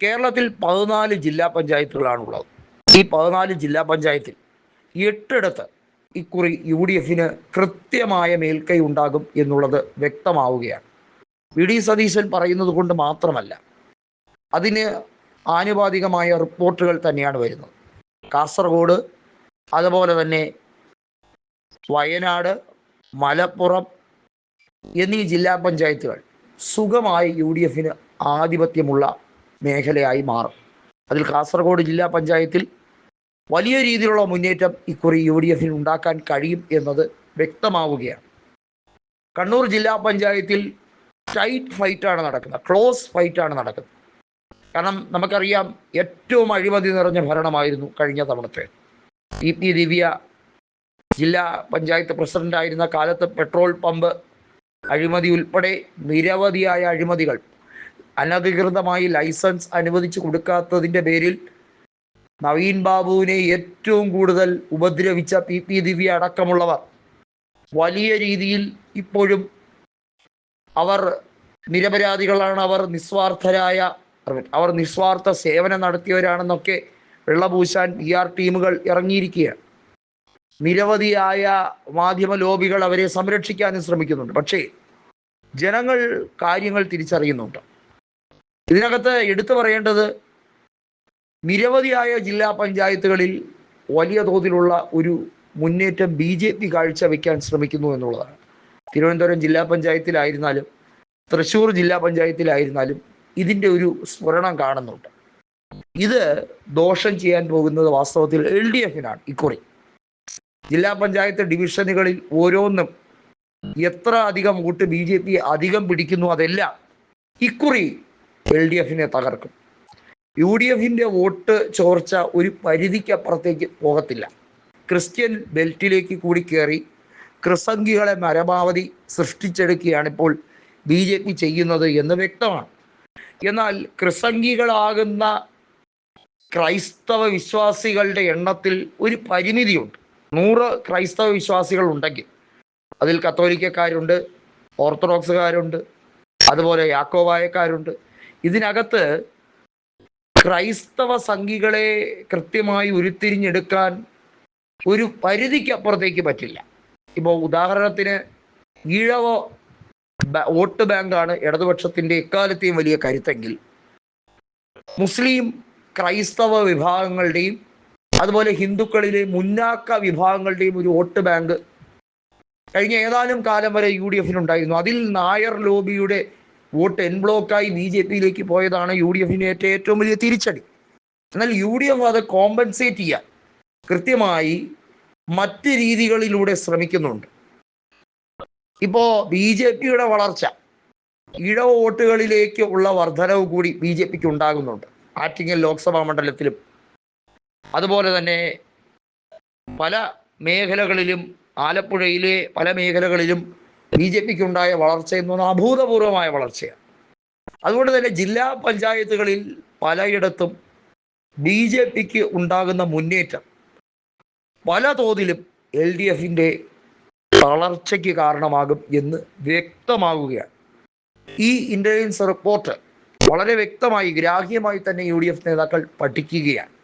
കേരളത്തിൽ പതിനാല് ജില്ലാ പഞ്ചായത്തുകളാണുള്ളത്. ഈ പതിനാല് ജില്ലാ പഞ്ചായത്തിൽ എട്ടിടത്ത് ഇക്കുറി യു ഡി എഫിന് കൃത്യമായ മേൽക്കൈ ഉണ്ടാകും എന്നുള്ളത് വ്യക്തമാവുകയാണ്. വി. ഡി. സതീശൻ പറയുന്നത് കൊണ്ട് മാത്രമല്ല അതിന് ആനുപാതികമായ റിപ്പോർട്ടുകൾ തന്നെയാണ് വരുന്നത്. കാസർഗോഡ് അതുപോലെ തന്നെ വയനാട് മലപ്പുറം എന്നീ ജില്ലാ പഞ്ചായത്തുകൾ സുഖമായി യു ഡി എഫിന് ആധിപത്യമുള്ള മേഖലയായി മാറും. അതിൽ കാസർഗോഡ് ജില്ലാ പഞ്ചായത്തിൽ വലിയ രീതിയിലുള്ള മുന്നേറ്റം ഇക്കുറി യു ഡി എഫിന് ഉണ്ടാക്കാൻ കഴിയും എന്നത് വ്യക്തമാവുകയാണ്. കണ്ണൂർ ജില്ലാ പഞ്ചായത്തിൽ ടൈറ്റ് ഫൈറ്റാണ് നടക്കുന്നത്. ക്ലോസ് ഫൈറ്റാണ് നടക്കുന്നത്. കാരണം നമുക്കറിയാം ഏറ്റവും അഴിമതി നിറഞ്ഞ ഭരണമായിരുന്നു കഴിഞ്ഞ തവണത്തെ. ഇ പി ദിവ്യ ജില്ലാ പഞ്ചായത്ത് പ്രസിഡന്റായിരുന്ന കാലത്ത് പെട്രോൾ പമ്പ് അഴിമതി ഉൾപ്പെടെ നിരവധിയായ അഴിമതികൾ അനധികൃതമായി ലൈസൻസ് അനുവദിച്ചു കൊടുക്കാത്തതിന്റെ പേരിൽ നവീൻ ബാബുവിനെ ഏറ്റവും കൂടുതൽ ഉപദ്രവിച്ച പി പി ദിവ്യ അടക്കമുള്ളവർ. വലിയ രീതിയിൽ ഇപ്പോഴും അവർ നിരപരാധികളാണ്. അവർ നിസ്വാർത്ഥരായ അവർ നിസ്വാർത്ഥ സേവനം നടത്തിയവരാണെന്നൊക്കെ വെള്ളപൂശാൻ പി ആർ ടീമുകൾ ഇറങ്ങിയിരിക്കുകയാണ്. നിരവധിയായ മാധ്യമ ലോബികൾ അവരെ സംരക്ഷിക്കാനും ശ്രമിക്കുന്നുണ്ട്. പക്ഷേ ജനങ്ങൾ കാര്യങ്ങൾ തിരിച്ചറിയുന്നുണ്ട്. ഇതിനകത്ത് എടുത്തു പറയേണ്ടത് നിരവധിയായ ജില്ലാ പഞ്ചായത്തുകളിൽ വലിയ തോതിലുള്ള ഒരു മുന്നേറ്റം ബി ജെ പി കാഴ്ചവെക്കാൻ ശ്രമിക്കുന്നു എന്നുള്ളതാണ്. തിരുവനന്തപുരം ജില്ലാ പഞ്ചായത്തിലായിരുന്നാലും തൃശ്ശൂർ ജില്ലാ പഞ്ചായത്തിലായിരുന്നാലും ഇതിന്റെ ഒരു സ്ഫുരണം കാണുന്നുണ്ട്. ഇത് ദോഷം ചെയ്യാൻ പോകുന്നത് വാസ്തവത്തിൽ എൽ ഡി എഫിനാണ് ഇക്കുറി. ജില്ലാ പഞ്ചായത്ത് ഡിവിഷനുകളിൽ ഓരോന്നും എത്ര അധികം വോട്ട് ബി ജെ പി അധികം പിടിക്കുന്നു അതെല്ലാം ഇക്കുറി എൽ ഡി എഫിനെ തകർക്കും. യു ഡി എഫിന്റെ വോട്ട് ചോർച്ച ഒരു പരിധിക്കപ്പുറത്തേക്ക് പോകത്തില്ല. ക്രിസ്ത്യൻ ബെൽറ്റിലേക്ക് കൂടി കയറി ക്രിസംഖികളെ പരമാവധി സൃഷ്ടിച്ചെടുക്കുകയാണ് ഇപ്പോൾ ബി ജെ പി ചെയ്യുന്നത് എന്ന് വ്യക്തമാണ്. എന്നാൽ ക്രിസംഖികളാകുന്ന ക്രൈസ്തവ വിശ്വാസികളുടെ എണ്ണത്തിൽ ഒരു പരിമിതിയുണ്ട്. നൂറ് ക്രൈസ്തവ വിശ്വാസികൾ ഉണ്ടെങ്കിൽ അതിൽ കത്തോലിക്കക്കാരുണ്ട് ഓർത്തഡോക്സുകാരുണ്ട് അതുപോലെ യാക്കോവായക്കാരുണ്ട് ഇതിനകത്ത് ക്രൈസ്തവ സംഘികളെ കൃത്യമായി ഉരുത്തിരിഞ്ഞെടുക്കാൻ ഒരു പരിധിക്കപ്പുറത്തേക്ക് പറ്റില്ല. ഇപ്പോൾ ഉദാഹരണത്തിന് ഈഴവ വോട്ട് ബാങ്കാണ് ഇടതുപക്ഷത്തിന്റെ എക്കാലത്തെയും വലിയ കരുത്തെങ്കിൽ മുസ്ലിം ക്രൈസ്തവ വിഭാഗങ്ങളുടെയും അതുപോലെ ഹിന്ദുക്കളിലെ മുന്നാക്ക വിഭാഗങ്ങളുടെയും ഒരു വോട്ട് ബാങ്ക് കഴിഞ്ഞ ഏതാനും കാലം വരെ യു ഡി എഫിനുണ്ടായിരുന്നു. അതിൽ നായർ ലോബിയുടെ വോട്ട് എൻ ബ്ലോക്കായി ബി ജെ പിയിലേക്ക് പോയതാണ് യു ഡി എഫിന് ഏറ്റവും ഏറ്റവും വലിയ തിരിച്ചടി. എന്നാൽ യു ഡി എഫ് അത് കോമ്പൻസേറ്റ് ചെയ്യാൻ കൃത്യമായി മറ്റ് രീതികളിലൂടെ ശ്രമിക്കുന്നുണ്ട്. ഇപ്പോ ബി ജെ പിയുടെ വളർച്ച ഇടവ വോട്ടുകളിലേക്ക് ഉള്ള വർധനവ് കൂടി ബി ജെ പിക്ക് ഉണ്ടാകുന്നുണ്ട് ആറ്റിങ്ങൽ ലോക്സഭാ മണ്ഡലത്തിലും. അതുപോലെ തന്നെ പല മേഖലകളിലും ആലപ്പുഴയിലെ പല മേഖലകളിലും ബി ജെ പിക്ക് ഉണ്ടായ വളർച്ച എന്ന് പറഞ്ഞാൽ അഭൂതപൂർവമായ വളർച്ചയാണ്. അതുകൊണ്ട് തന്നെ ജില്ലാ പഞ്ചായത്തുകളിൽ പലയിടത്തും ബി ജെ പിക്ക് ഉണ്ടാകുന്ന മുന്നേറ്റം പല തോതിലും എൽ ഡി എഫിന്റെ തളർച്ചയ്ക്ക് കാരണമാകും എന്ന് വ്യക്തമാകുകയാണ്. ഈ ഇന്റലിജൻസ് റിപ്പോർട്ട് വളരെ വ്യക്തമായി ഗ്രാഹ്യമായി തന്നെ യു ഡി എഫ് നേതാക്കൾ പഠിക്കുകയാണ്.